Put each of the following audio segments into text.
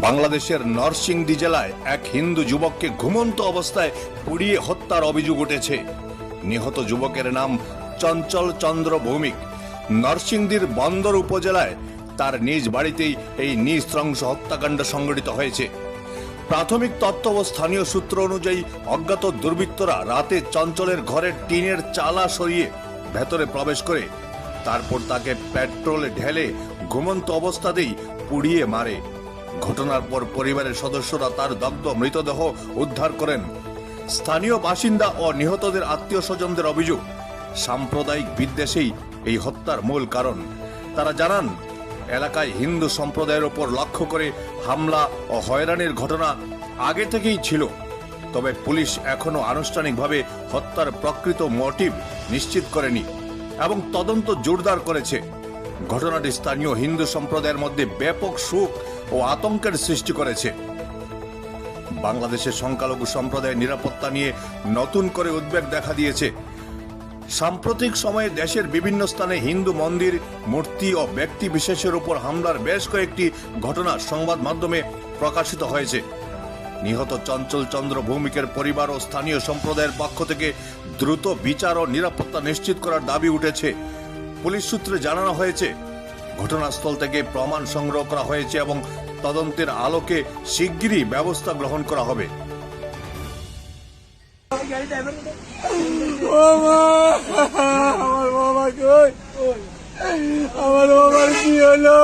বাংলাদেশের নরসিংদী জেলায় এক হিন্দু যুবককে ঘুমন্ত অবস্থায় পুড়িয়ে হত্যার অভিযোগ উঠেছে। নিহত যুবকের নাম চঞ্চল চন্দ্র ভৌমিক। নরসিংদীর বন্দর উপজেলায় তার নিজ বাড়িতেই এই নৃশংস হত্যাকাণ্ড সংঘটিত হয়েছে। প্রাথমিক তত্ত্ব ও স্থানীয় সূত্র অনুযায়ী অজ্ঞাত দুর্বৃত্তরা রাতে চঞ্চলের ঘরের টিনের চালা সরিয়ে ভেতরে প্রবেশ করে। তারপর তাকে পেট্রোলে ঢেলে ঘুমন্ত অবস্থাতেই পুড়িয়ে মারে। ঘটনার পর পরিবারের সদস্যরা তার দগ্ধ মৃতদেহ উদ্ধার করেন। স্থানীয় বাসিন্দা ও নিহতদের আত্মীয় স্বজনদের অভিযোগ, সাম্প্রদায়িক বিদ্বেষেই এই হত্যার মূল কারণ। তারা জানান এলাকায় হিন্দু সম্প্রদায়ের ওপর লক্ষ্য করে হামলা ও হয়রানির ঘটনা আগে থেকেই ছিল। তবে পুলিশ এখনও আনুষ্ঠানিকভাবে হত্যার প্রকৃত মোটিভ নিশ্চিত করেনি এবং তদন্ত জোরদার করেছে। ঘটনাটি স্থানীয় হিন্দু সম্প্রদায়ের মধ্যে ব্যাপক সুখ ও আতঙ্কের সৃষ্টি করেছে। বাংলাদেশের সংখ্যালঘু সম্প্রদায়ের নিরাপত্তা নিয়ে নতুন করে উদ্বেগ দেখা দিয়েছে। সাম্প্রতিক সময়ে দেশের বিভিন্ন স্থানে হিন্দু মন্দির, মূর্তি ও ব্যক্তি বিশেষের উপর হামলার বেশ কয়েকটি ঘটনা সংবাদ মাধ্যমে প্রকাশিত হয়েছে। নিহত চঞ্চল চন্দ্র ভৌমিকের পরিবার ও স্থানীয় সম্প্রদায়ের পক্ষ থেকে দ্রুত বিচার ও নিরাপত্তা নিশ্চিত করার দাবি উঠেছে। পুলিশ সূত্রে জানানো হয়েছে, ঘটনাস্থল থেকে প্রমাণ সংগ্রহ করা হয়েছে এবং তদন্তের আলোকে শিগগিরই ব্যবস্থা গ্রহণ করা হবে। আমার বাবা কই? আমার বাবার কি হলো?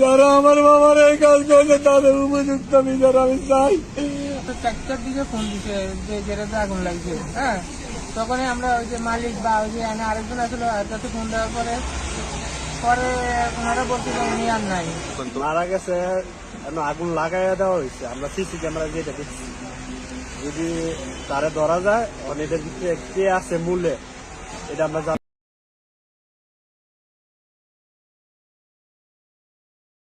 যারা আমার বাবার এই কাজ করছে তাদের উপযুক্ত বিচার আমি চাই। চারটার দিকে ফোন দিছে যে যেটাতে আগুন লাগছে হ্যাঁ? তখনই আমরা ওই যে মালিক বা ওই যে আরেকজন আসলো তাতে ফোন দেওয়ার পরে পরে ওনারা বলছে যে উনি আর নাই। মারা গেছে আগুন লাগাইয়া দেওয়া হয়েছে। আমরা সিসি ক্যামেরা যেটা দেখছি। যদি তারা ধরা যায় অনেক কিছু ভিতরে কে আছে মূলে এটা আমরা